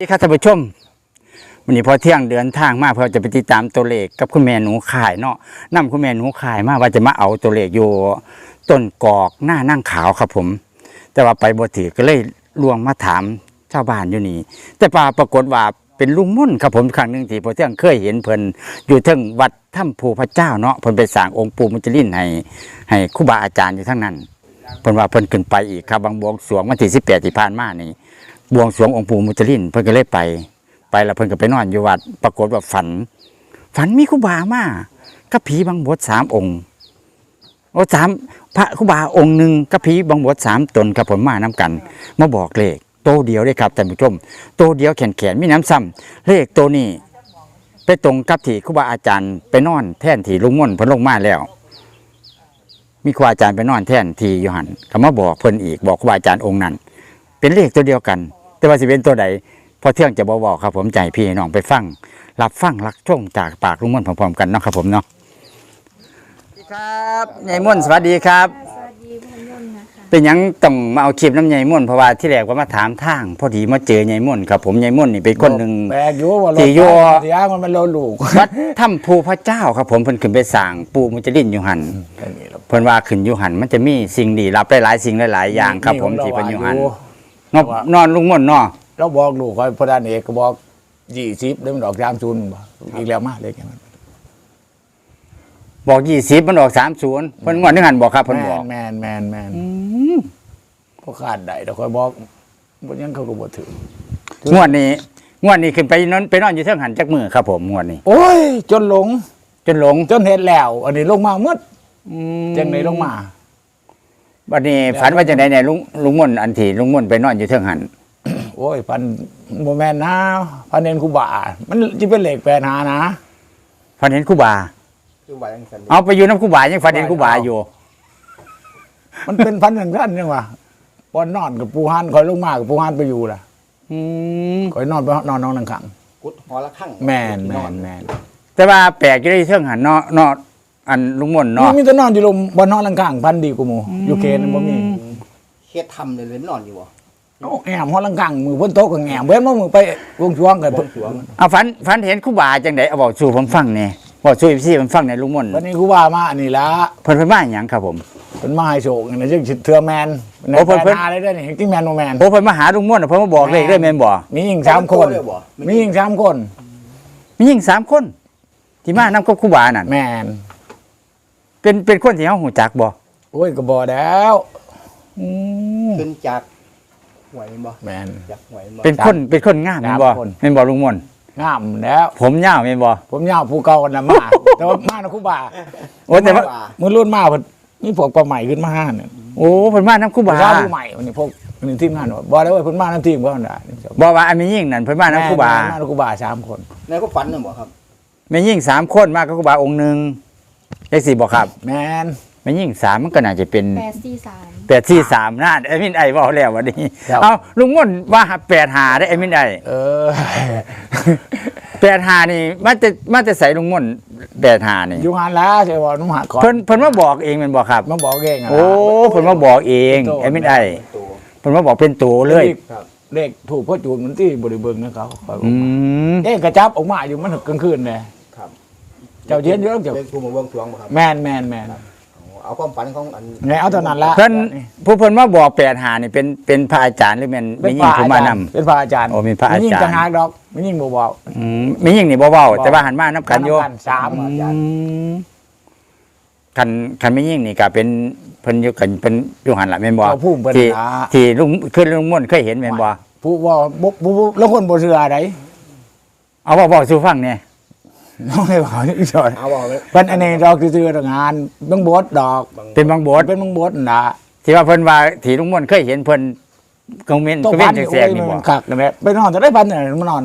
สวัสดีครับท่านผู้ชมวันนี้พอเที่ยงเดินทางมาเพื่อจะไปติดตามตัวเลขกับคุณแม่หนูขายเนาะนํคุณแม่หนูขายมาว่าจะมาเอาตัวเลขอยู่ต้นกอกหน้านั่งขาวครับผม แต่ว่าไปบถือก็เลยลวงมาถามชาวบ้านอยู่นี่แต่ปาปรากฏว่าเป็นลุงมุ่นครับผมครั้งหนึ่งที่พอเที่ยงเคยเห็นเพิ่นอยู่เทิงวัดถ้ำภูพระเจ้าเนาะเพิ่นไปสร้างองค์ปู่มุจลินให้ให้ครูบาอาจารย์อยู่ทั้งนั้นเพิ่นว่าเพิ่นขึ้นไปอีกครับบางบวงสรวงวันที่18ที่ผ่านมานี่ บวงสรวงองค์ปู่มุจลินเพิ่นก็เลยไป ไปแล้วเพิ่นก็ไปนอนอยู่วัด ปรากฏว่าฝัน ฝันมีครูบามากับผีบางบทสามองค์โอ้สามพระครูบาองค์หนึ่งกับผีบางบทสามตนกับผมมานํกัน มาบอกเลขโตเดียวเลยครับท่านผู้ชมโตเดียวแขนแขนมีน้ำซ้ำเลขโตนี้ไปตรงกับที่ครูบาอาจารย์ไปนอนแท่นที่ลุงม่วนเพิ่นลงมาแล้วมีครูบาอาจารย์ไปนอนแท่นทีอยู่หันก็มาบอกเพิ่นอีกบอกครูบาอาจารย์องค์นั้น เป็นเลขตัวเดียวกัน แต่ว่าสิเป็นตัวใดพอเที่ยงจะบบอกครับ ผมใจพี่น้องไปฟังรับฟังรักชมจากปากลุงม่วนพร้อมๆกันเนาะครับผมเนาะสวัสดีครับยายม่วนสวัสดีครับ สวัสดีพ่อนุ่นนะคะเป็นหยังต้องมาเอาคลิปน้ำยายม่วนเพราะว่าที่แรกว่ามาถามทาง พอดีมาเจอยายม่วนครับ ผมยายม่วนนี่เป็นคนหนึ่ง แปลกอยู่ว่าที่อยู่ เสียมันมันโลลูกวัดถ้ำภูพระเจ้าครับ ผมเพิ่นขึ้นไปสร้างปูมุจลินอยู่หันอันนี้ล่ะเพิ่นว่าขึ้นอยู่หันมันจะมีสิ่งดีรับหลายๆสิ่งหลายๆอย่างครับ ผมที่เพิ่นอยู่หัน นอนนอนลุงม่วนเนาะเราบอกลูกคอยพระดานเอกก็บอกยี่สิบเล่มดอกยามซุนบ่อีกแล้วมาเลยแกมันบอกยี่สิบมันออกสามศูนย์เพิ่นงวดนึงหันบอกครับเพิ่นบอกแมนแมนแมนพวกขาดใดเราคอยบอกบนยังเขาก็บ่ถืองวดนี้งวดนี้ขึ้นไปนอนไปนอนอยู่เทิงหันจักมือครับผมงวดนี้ โอ้ย จนหลง จนหลงจนเห็นแล้ว อันนี้ลงมาหมดจังไหนลงมา บัดนี้ฝันว่าจังไดเนี่ยลุงลุงม่วนอันที่ลุงม่วนไปนอนอยู่เทิงหันโอ้ยพันโมแมนนะพันเนนคูบา มันจะเป็นเหล็กแปลนหานะฝันเห็นครูบา คือว่าจังซั่นเอาไปอยู่น้ำครูบายังฝันเห็นครูบาอยู่ มันเป็นพันหนึ่งท่านยังวะปอนนอนกับปูฮันคอยลงมากับปูฮันไปอยู่ล่ะอืมคอยนอนไปนอนน้องนังขังกุดหอละข้างแมนแมนแมนแต่ว่าแปลกอยู่ที่เทิงหันเนาะเนาะ อันลุงม่วนนี่เนาะมีแต่นอนอยู่ลมบนนอนลังขังพันดีกูหมูอยู่เคนบ่มีเฮ็ดทำเลยเลยนอนอยู่บ่เอาแงมห้องลังขังมือพ้นโต๊ะกับแงมเว้นว่ามือไปวงช่วงกันบวงสรวงเอาฝันฝันเห็นครูบาจังไดเอาบอกสู่ผมฟังแหน่บอกสู่พี่ผมฟังในอยลุงม่วนวันนี้กูว่ามาอันนี้ละเพิ่นเพิ่นมาหยังครับผมเป็นมาให้โชคนี่จึงเทือแมนในโอ้เพิ่นแปลนาเลยได้นี่จริงแมนโนแมนโอ้เพิ่นมาหาลุงม่วนน่ะเพิ่นมาบอกเลขได้แม่นบ่มีหญิงสามคนเลยบ่มีหญิงสามคน มีหญิงสามคน ที่มานํกับครูบานั่นแมน เป็นเป็นคนที่เฮาหูจักบ่โอ้ยก็บ่แล้วขึ้นจากหวยบ่แมนจากหวยบ่เป็นคนเป็นคนงามแม่นบ่สามคน แม่นบ่ลุงม่วนงามแล้ว ผมยาวแม่นบ่ผมยาวผู้เก่ากันนะมา แต่ว่ามานะครูบาโอ้แต่ว่ามือรุ่นมาเพิ่นนี่พวกปลาใหม่ขึ้นมาห้าเนี่ยโอ้เพิ่นมานํครูบาชาวผู้ใหม่วันนี้พวกวันนี้ทีมงานว่าบ่ได้ว่าเพิ่นมานํทีมก็ได้บ่ว่าอันมีหญิงนั่นเพิ่นมานํครูบาแม่มาครูบาสามคน ในก็ฝันน่ะบ่ครับแม่หญิงสามคนมากับครูบาองค์หนึง ได้สิบ่ครับ แมนแม่หญิงสามมันก็น่าจะเป็นแปดสี่สามแปดสี่สามน่าไอ้มินไอ้บอกแล้ววันนี้ครับ เอาลุงม่วนว่าแปดหาได้ไอ้มินไอ้เออ แปดหานี่มันจะมันจะใส่ลุงม่วนแปดหานี่ อยู่งานแล้วใช่บ่นุ่มหาก่อนเพิ่นเพิ่นมาบอกเองแมันบอกครับ มาบอกเองะโอ้เพิ่นมาบอกเองไอ้มินไอ้ตัวเพิ่นมาบอกเป็นตัวเลยครับเด็กถูกพ่อจูนมันที่บริเบิงนะเขาอืม เอ๊ะกระจับออกมาอยู่มันกลางคืนเลยครับ เจ้าเทียนเยอะเจ้าเป็นผู้มาบวงสรวงบ่ครับแมนแมนแมนเอาความฝันของอันไงเอาเท่านั้นละเพิ่นผู้เพิ่นมาบอกแปดหานี่เป็นเป็นพระอาจารย์หรือแม่นเป็มีนหพญิงระผู้อามาจารนำย์เป็นพระอาจารย์โอ้เป็นพระอาจารย์ไม่ยิ่งจะหากดอกไม่ยิ่งบ่บอกอืมมีหญิงนี่บ่เว้าแต่ว่าหันมานํกันอยู่สามอืมคันคันไม่ยิ่งนี่ก็เป็นเพิ่นอยู่กันเป็นอยู่หันละแม่นบ่เราพูดเป็นที่นะที่ลุงคือลุงม่วนเคยเห็นแม่นบ่ผู้ว่าบุบุบุแล้วคนบ่เชื่ออะไรเอาบอกบอกสู่ฟังเนี่ย น้องให้บอกนี่จอยเอาบ่เลยเป็นอันนี้ดอกคือๆดอกงานเบิ่งบดดอกบางเป็นบางบทเป็นเบิ่งบดน่ะที่ว่าเพิ่นว่าที่ลุงม่วนเคยเห็นเพิ่นกงเว้นตัวกงเว้พันนแสกๆนี่บ่มันคักนะแม่ไปนอนจะได้พันเนี่ยมานอน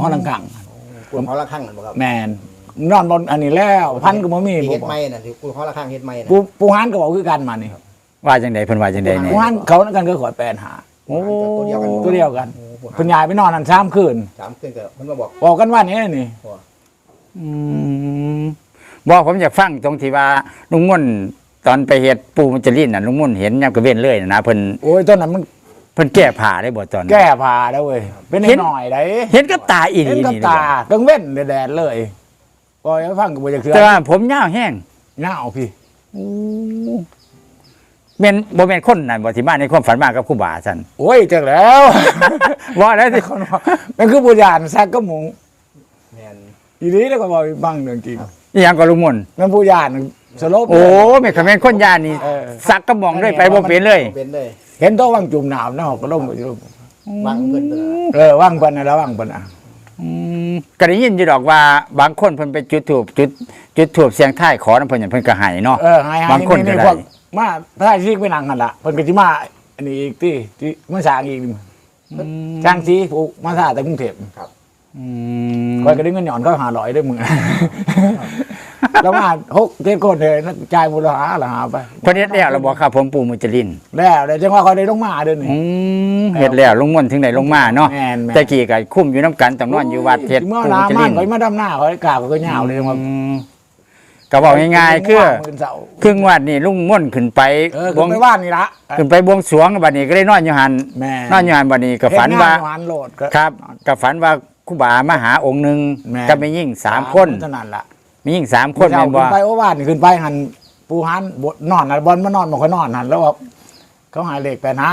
นอนกลางกุดหอละข้างนั่นบ่ครับๆแมนนอนบนอันนี้แล้วพันก็บ่มีที่บ่เฮ็ดไม้น่ะที่กุดหอละข้างเฮ็ดไม้น่ะปูปูฮันก็บอกคือกันมานี่ว่าจังไดเพิ่นว่าจังไดเนี่ยปูฮันเขานั่นกันก็ขอแปลนหาโอ้ตัวเดียวกันบ่ตัวเดียวกันโอ้โหเพิ่นยายไปนอนนั่นสามคืนสามคืนก็เพิ่นมาบอกบอกกันว่านี่นี่ อืมบอกผมอยากฟังตรงที่ว่าลุงม่วนตอนไปเฮ็ดปูมันจะลิ้นน่ะลุงม่วนเห็นยามกระเว้นเลยน่ะนะเพิ่นโอ้ยตอนนั้นมันเพิ่นแก้ผ้าได้บ่ตอนนั้น แก้ผ้าแล้วเว้ยเป็นเห็น หน่อยได้เห็นกับตาอีหเห็นลีกับนี่ตากังเว้นแดดๆเลยปล่อยให้ฟังกับบ่จะเคือแต่ว่าผมยาวแห้งหน้าเอาพี่แม่นบ่แม่นคนนั่นบ่ที่มาในความฝันมากับครูบาซั่น โอ้ยจังแล้ว ว่าแล้วสิคนว่ามันคือบุญญาณซักก็หมูแม นอีนี้แล้วก็บอกอีกบ้างเรื่องจริงอีหยังก็ลุงมนต์มันบุญญาณสลบโอ้แม่นคำแม่นคนยานนี่เออสักกระหม่องเลยไปบ่เป็นเลย เป็นเลย เห็นโตัวว่างจุ่มหนาวนะก็ลงไปอยู่วางเพิ่นตัวนั้นเออว่างเพิ่นนะแล้วว่างเพิ่นอะอืมก็ได้ยินอยู่ดอกว่าบางคนเพิ่นไปจุดถูปจุดจุดถูปเสียงท้ายขอน้ำเพิ่นอย่างเพิ่นก็ให้เนาะเออให้ให้บางคนก็ได้พวมาพระราชิกไปนั่งกันละเพิ่นก็สิมาอันนี้อีกที่ที่มาสร้างอีกนี่สร้างสีผูกมาสร้างแต่กรุงเทพ อืมคอยก็ได้เงินหย่อนก็หาร้อยได้มึงแล้วมาหกเจ็ดคนเลยนักจ่ายมูลหาละหาไปเพิ่นเฮ็ดแล้วแล้วบ่ครับผมปู่มุจลินแล้วเลยจังว่าเขาได้ลงมาเด้อนี่ อืมเฮ็ดแล้วลุงมนต์ถึงได้ลงมาเนาะแม่นแม่นแต่กี้ก็คุ้มอยู่น้ำกันต้องนอนอยู่วัดเฮ็ดเมื่อปู่นามุจมัลินนเขามาดำหน้าเขาได้กราบเขาก็ยาวเลยว่าอืมก็บอกง่ายๆคือมื่นเสาร์ครึ่งวัดนี่ลุงม่วนขึ้นไปเออบวงไปว่านนี่ละขึ้นไปบวงสรวงบัดนี้ก็ได้นอนอยู่หันแม่นอนอยู่หันบัดนี้ก็ฝันว่าเฮ็ดงหวานโหลดก็ ครับก็ฝันว่า ครูบามาหาองค์หนึ่งแม่ก็ไม่ยิ่งสามคนเท่านั้นล่ะมียิ่งสามคนเช้าแม่นบ่ขึ้นไปโอ้ว่านนี่ขึ้นไปหันปูหันบนนอนน่ะบอลมานอนบ่ค่อยนอนหันแล้วว่าเขาหายเหล็กไปนะ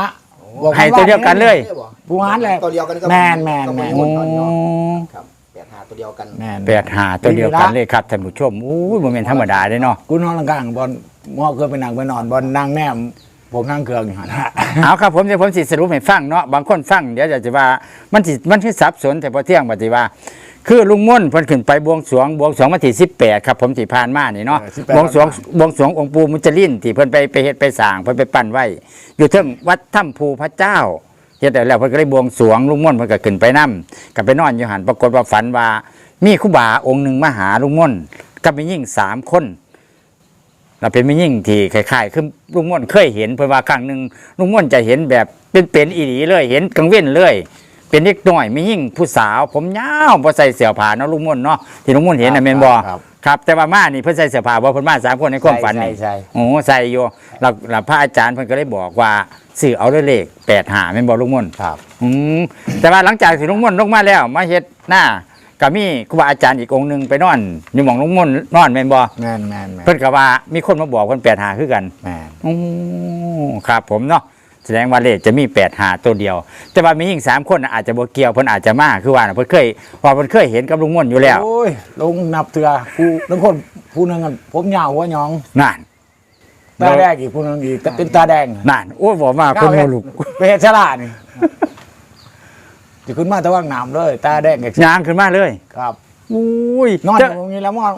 บอกให้ตัวเดียวกันเลยปูหันแหละ ตัวเดียวกันก็แม่นแม่นก็แม่นหมโอ้ดตอนนี้เนาะครับแปดหาตัวเดียวกัน แม่นแปดหาตัวเดียวกันเลยครับท่านผู้ชมอู้ยบ่แม่นธรรมดาเด้เนาะ กูนอนกลางบอลมอเคยไปนั่งไปนอนบอลนั่งแนม ผมนั่งเครื่องอยู่หันเอาครับผมเดี๋ยวผมสิสรุปให้ฟังเนาะบางคนฟังเดี๋ยวจะว่ามันสิมันคือสับสนแต่พอเที่ยงปฏิว่า คือลุงม่วนเพิ่นขึ้นไปบวงสรวงบวงสรวงวันที่18ครับผมที่ผ่านมานี่เนาะเออ18 บวงสรวงบวงสรวงองค์ปู่มุจลินที่เพิ่นไปไปเฮ็ดไปสร้างเพิ่นไปปั้นไว้อยู่เทิงวัดถ้ำภูพระเจ้าเฮ็ดได้แล้วเพิ่นก็เลยบวงสรวงลุงม่วนเพิ่นก็ขึ้นไปนํก็ไปนอนอยู่หันปรากฏว่าฝันว่ามีครูบาองค์หนึงมาหาลุงม่วนกับมียิ่งสามคน เราเป็นมียิ่งที่คล้ายๆคือลุงม่วนเคยเห็นเพิ่นว่าครั้งหนึงลุงม่วนจะเห็นแบบเป็นๆอีหลีเลย เห็นกังเว้นเลย เป็นเด็กน้อยมียิ่งผู้สาว ผมยาวบ่ใส่เสื้อผ้าเนาะลุงม่วนเนาะที่ลุงม่วนเห็นน่ะแม่นบ่ครับ ครับ แต่ว่ามานี่เพิ่นใส่เสื้อผ้าบ่เพิ่นมาสามคนในความฝันนี่ใช่ใช่โอ้ใส่อยู่แล้วแล้วพระอาจารย์เพิ่นก็เลยบอกว่าสื่อเอาด้วยเลข8 5แม่นบ่ลุงม่วน ครับ อืมแต่ว่าหลังจากที่ลุงม่วนลงมาแล้ว มาเฮ็ดหน้า ก็มีครูบาอาจารย์อีกองค์หนึงไปนอนอยู่หม่องลุงม่วนนอนแม่นบ่แม่นแม่นแม่นเพิ่นก็ว่ามีคนมาบอกเพิ่น8 5คือกันแม่นโอ้ครับผมเนาะแสดงว่าเลขจะมีแปดหาตัวเดียว แต่ว่ามียิ่งสามคนน่ะอาจจะบ่เกี่ยวเพิ่นอาจจะมาคือว่าน่ะเพิ่นเคยว่าเพิ่นเคยเห็นกับลุงม่วนอยู่แล้วโอ้ยลงนับเถื่อผู้บางคนผู้หนึงอะผมยาวหัวหยองนั่น ตาแดงอีกผู้หนึงอีกเป็นตาแดงนั่นโอ้ยบอกมาคนโมลุก ไปเฮ็ดฉลาดนี่ จะขึ้นมาแตะว่างน้ำเลยตาแดงกับยางขึ้นมาเลยครับอุ้ยนอนอแต่ยู่ตรงนี้แล้วมอน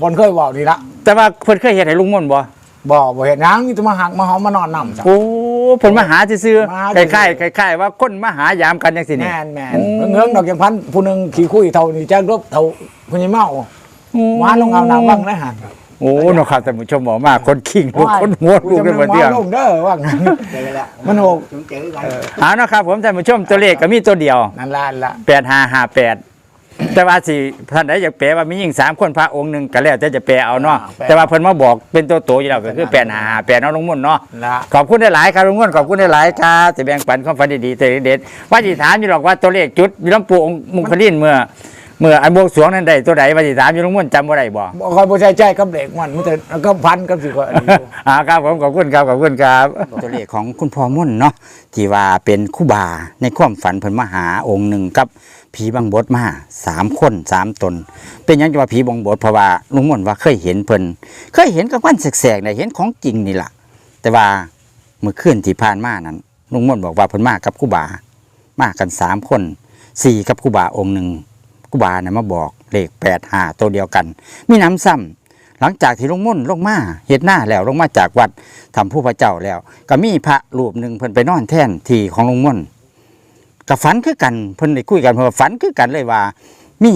บนเคยบอกนี่ละแต่ว่าเพิ่นเคยเห็นให้ลุงม่วนบ่บอกบ่เห็นหยังนี่จะมาหักมาหอมมานอนนำจ้ะ โอ้เพิ่นมาหาซื่อมาๆคซื่อล้ายๆคล้ายๆว่าคนมาหายามกันจังซี่นี่แม่นแม่นโอ้เงื้องดอกยังพันผู้หนึงขี่คุยเท่านี่แจ้งรบเท่าผู้ใหญ่เมาหวานลงเอาน้ำว่างนะหัน โอ้เนาะครับท่านผู้ชมบอกมาคนขิงลูกคนหัวลูกได้บ่เที่ยงลงเด้อว่างั้นเจอแล้วมันโหกถึงเจอกันเอาเนาะครับผมท่านผู้ชมตัวเลขก็มีตัวเดียวนั่นละละแปดห้าห้าแปดแต่ว่าสิท่านใดอยากแปลว่ามียิ่งสามคนพระองค์หนึ่งก็แล้วแต่จะแปลเอาเนาะแต่ว่าเพิ่นมาบอกเป็นตัวโตอยู่แล้วก็คือแปดห้าห้าแปดเนาะลุงมุ่นเนาะละขอบคุณได้หลายครับลุงมุ่นขอบคุณได้หลายครับจะแบ่งปันความฝันดีๆแต่เด็ดๆว่าสิถามอยู่หรอกว่าตัวเลขจุดมีหลวงปู่องค์มุขลินเมื่อ เมื่ออันบวงสรวงนั้นได้ตัวใดว่าสิถามอยู่ลุงมุ่นจำบ่ได้บ่บ่คอยบ่ใช่ใจกับเด็กมันมันแต่ก็พันกับสิคอยอันนี้อยู่อ่าครับผมขอบคุณครับขอบคุณครับ ตัวเลขของคุณพ่อมุ่นเนาะที่ว่าเป็นคู่บาในความฝันเพิ่นมาหาองค์หนึ่งกับผีบังบดมาสามคนสามตน เป็นหยังจะว่าผีบังบดเพราะว่าลุงม่วนว่าเคยเห็นเพิ่นเคยเห็นกับวันแสกๆเนี่ยเห็นของจริงนี่ล่ะ แต่ว่าเมื่อคืนที่ผ่านมานั้นลุงม่วนบอกว่าเพิ่นมากับคู่บามากันสามคนสี่กับคู่บาองค์หนึ่งคู่ บาเนี่ยมาบอกเลขแปดห้าตัวเดียวกัน มีน้ำซ้ำหลังจากที่ลงมุ่นลงมาเฮ็ดหน้าแล้วลงมาจากวัดทำผู้พระเจ้าแล้ว ก็มีพระรูปหนึ่งเพิ่นไปนอนแท่นที่ของลงมุ่นกับฝันคือกันเพิ่นได้คุยกันเพิ่นฝันคือกันเลยว่ามี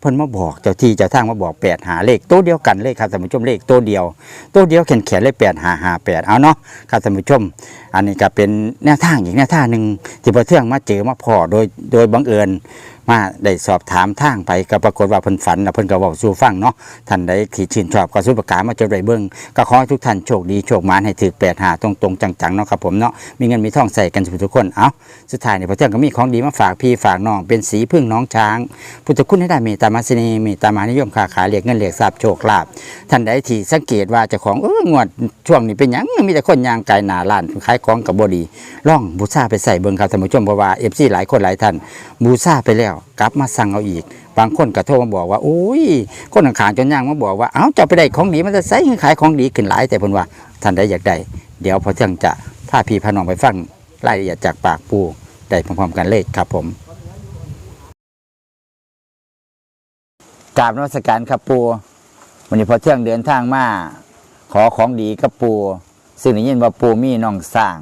เพิ่นมาบอกเจ้าที่เจ้าทางมาบอกแปดหาเลขตัวเดียวกันเลยครับท่านผู้ชมเลขตัวเดียวตัวเดียวแขนแขนเลยแปดหาหาแปดเอาเนาะครับท่านผู้ชม อันนี้ก็เป็นแนวทางอีกแนวทางหนึ่งที่พอเทื่องมาเจอมาพอโดยโดยบังเอิญ มาได้สอบถามทางไปก็ปรากฏว่าเพิ่นฝันแล้วเพิ่นก็เว้าสู่ฟังเนาะท่านใดที่ชื่นชอบก็สุประกาศมาจดไว้เบิ่งก็ขอให้ทุกท่านโชคดีโชคหมานให้ถึก8หาตรงๆจังๆเนาะครับผมเนาะมีเงินมีทองใส่กันทุกคนเอ้าสุดท้ายเนี่ยพระเจ้าก็มีของดีมาฝากพี่ฝากน้องเป็นสีพึ่งน้องช้าง พุทธคุณให้ได้เมตตามหัสนีเมตตามานิยมค้าขายเรียกเงินเรียกทรัพย์โชคลาภท่านใดที่สังเกตว่าเจ้าของเอองวดช่วงนี้เป็นหยังมีแต่คนยางไกลหนาล้านขายของกับบดีล่องบูชาไปใส่เบิ่งครับท่านผู้ชมเพราะว่าเอฟซีหลายคนหลายท่านบูชาไปแล้วกลับมาสั่งเอาอีก บางคนก็โทรมาบอกว่าโอ้ยคนขางๆจนย่างมาบอกว่าเอ้าจ้าไปได้ของดีมันจะใส่ขายของดีขึ้นหลายแต่เพิ่นว่าท่านใดอยากได้เดี๋ยวพอเที่ยงจะพาพี่พาน้องไปฟังรายละเอียดจากปากปูได้พร้อมๆกันเลยครับผมกราบนวัสการครับปูวันนี้พอเที่ยงเดินทางมาขอของดีกับปูซึ่งได้ยินว่าปูมีน้องสร้าง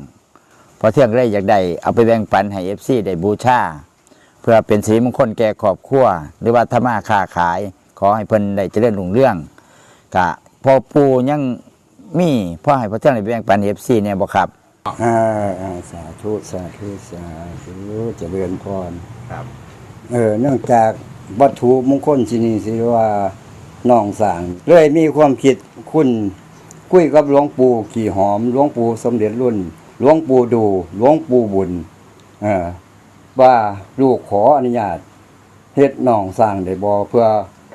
พอเที่ยงได้อยากได้เอาไปแบ่งปันให้เอฟซีได้บูชา พื่อเป็นสีมงคลแก่ครอบครัวหรือว่าธรรมาค้าขาย ขอให้เพิ่นได้เจริญรุ่งเรื่องกะพอปูยังมีพ่อให้พอเที่ยงได้แบ่งปันเอฟซีเนี่ยบ่ครับอ่าอ่าสาธุสาธุสาธุเจริญพรครับ เออเนื่องจากวัตถุมงคลที่นี่สิว่าน้องสร้างเลยมีความคิดคุณคุยกับหลวงปู่ขี่หอมหลวงปู่สมเด็จรุ่นหลวงปู่ดูหลวงปู่บุญ เออ ว่าลูกขออนุญาตเฮ็ดน้องสร้างได้บ่เพื่อ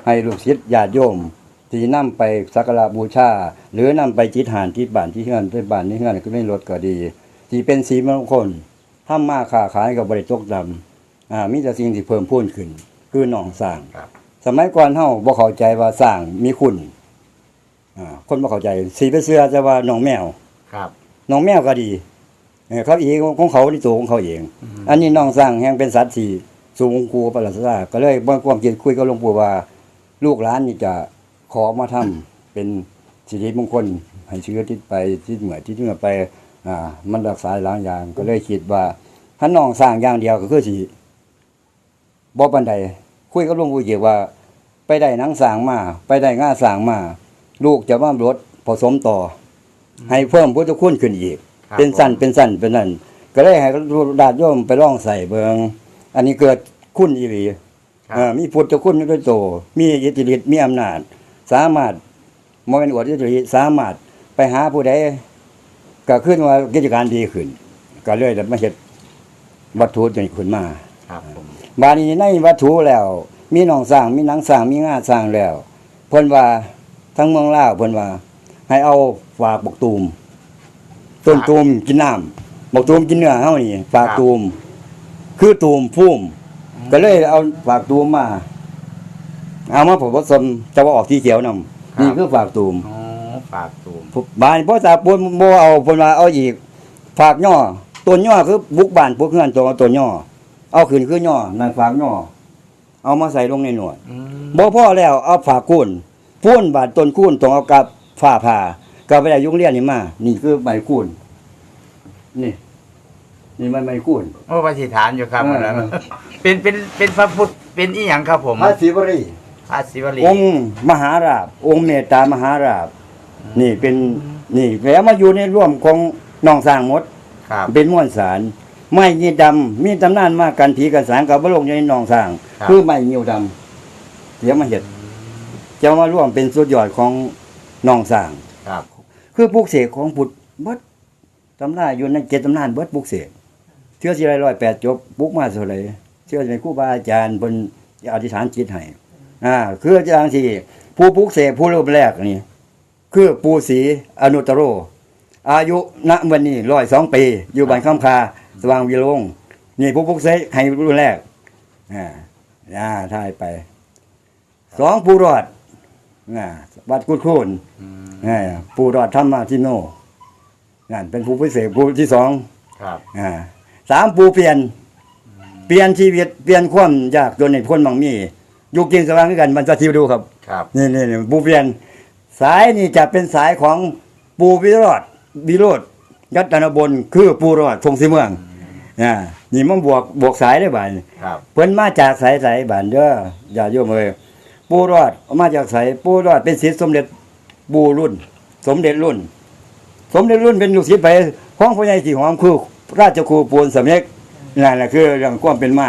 ให้ลูกศิษย์ญาติโยมที่นำไปสักการะบูชา หรือนำไปจิตหานที่บ้านที่เฮือนที่บ้านที่เฮือนก็ไม่ลดก็ดีที่เป็นสีมงคลทำมาค้าขายกับบริตกดำอ่ามีแต่สิ่งที่เพิ่มพูนขึ้น คือหนองสร้างครับสมัยก่อนเฮาบ่เข้าใจว่าสร้างมีคุณอ่าคนบ่เข้าใจสีไปเสื้อจะว่าหนองแมวครับหนองแมวก็ดี เออเขาเองของเขาในตัวของเขาเอง อันนี้น้องสร้างแห่งเป็นสัตว์ที่สูงกูประหลาดซาก็เลยบ่ความคิดคุยกับหลวงปู่ว่า ลูกหลานนี่จะขอมาทำเป็นสิริมงคลให้เชื้อทิศไปทิศเหนือทิศเหนือไป อ่า มันรักษาหลายอย่างก็เลยคิดว่าถ้าน้องสร้างอย่างเดียวก็คือสิบ่ปานใดคุยกับหลวงปู่เกี่ยวว่า ไปได้หนังสร้างมา ไปได้ง่าสร้างมา ลูกจะมารถผสมต่ออให้เพิ่มพุทธคุณขึ้นอีก ครับเป็นสั้นเป็นสั้นเป็นนั่นก็เลยให้ดาดโยมไปลองใส่เบิงอันนี้เกิดคุณอีหลีครับ เอ่อมีพุทธคุณด้วยโตมีอิทธิฤทธิ์มีอำนาจ สามารถมองเป็นอวดอิทธิฤทธิ์สามารถไปหาผู้ใดก็ขึ้นว่ากิจการดีขึ้น ก็เลยได้มาเฮ็ดวัตถุจนขึ้นมา ครับผมบาดนี้ในวัตถุแล้ว มีหนองสร้างมีหนังสร้างมีงาสร้างแล้วเพิ่นว่าทั้งเมืองลาวเพิ่นว่า ให้เอาฝากบกตูม ต้นตูมกินน้ำบกตูมกินเนื้อเฮานี่ฝากตูม คือตูมพุ่มก็เลยเอาฝากตูมมา เอามาผสมจะว่าออกที่เขียวนำนี่คือฝากตูมอ๋อฝากตูมบ้านพ่อตาปนบ่เอาเพิ่นว่าเอาอีกฝากย่อต้นย่อคือบุกบ้านพวกเฮือนตัวต้นย่อเอาขึ้นคือย่อนั่นฝากย่อเอามาใส่ลงในหนวดอืมบ่พอแล้วเอาฝากกุ้นพูนบาดต้นกุ้นต้องเอากับฝ้าผ่า ก็ไปได้ยุงเรียนนี่มา นี่คือใบกุ้นนี่ นี่มันใบกุ้นโอ้พระสิฐานอยู่ครับเอออันนั้นเออ เป็นเป็นเป็นพระพุทธเป็นอีหยังครับผมพระศิวรี พระศิวลี องค์มหาราบ องค์เมตตามหาราบ นี่เป็นนี่แล้วมาอยู่ในร่วมของน้องสร้างหมด ครับ เป็นม้วนสาร ไม้ยีดำมีตำนานมากันผีกันสางกับบลงอยู่ในหนองสร้าง ครับ คือไม้ยิวดำเดี๋ยวมาเห็ดจะมาร่วมเป็นสุดยอดของหนองสร้าง ครับ คือปลูกเสกของพุทธเบิดตำนานอยู่ในเจ็ดตำนานเบิดปลูกเสกเชื่อสิไรร้อยแปดจบปลูกมาเท่าไรเชื่อในครูบาอาจารย์บนอธิษฐานจิตให้อ่าคืออาจารย์ที่ผู้ปลูกเสกผู้เริ่มแรกนี่คือปูศรีอนุตโร อายุณวันนี้ร้อยสองปี อยู่บ้านข้ามคาสว่างวิโรงนี่ผู้ปลูกเสกให้รุ่นแรกอ่าอ่าท่ายไปสองผู้รอด อ่าวัดกุดคูนอืมอ่าผู้รอดธรรมาทิโนนั่นเป็นผู้พิเศษผู้ที่สองครับอ่าสามผู้เปลี่ยน เปลี่ยนชีวิตเปลี่ยนความยากจนในพ้นบางมีอยู่กินสว่างด้วยกันมันจะทิวดูครับครับนี่นี่นี่ปูเปลี่ยน สายนี่จะเป็นสายของปูวิโรธวิโรธยัตนบนคือปูรอดทงสีเมืองอ่านี่มันบวกบวกสายได้บ่ายครับเพิ่นมาจากสายสายบ้านเด้ออย่าโยมเอ้ย ปูรอดมาจากสายปูรอดเป็นศิษย์สมเด็จบูรุ่น สมเด็จรุ่น สมเด็จรุ่นเป็นลูกศิษย์ไปของพ่อใหญ่สีหอมคือราชครูปูนสำเร็จนั่นแหละคือเรื่องความเป็นมา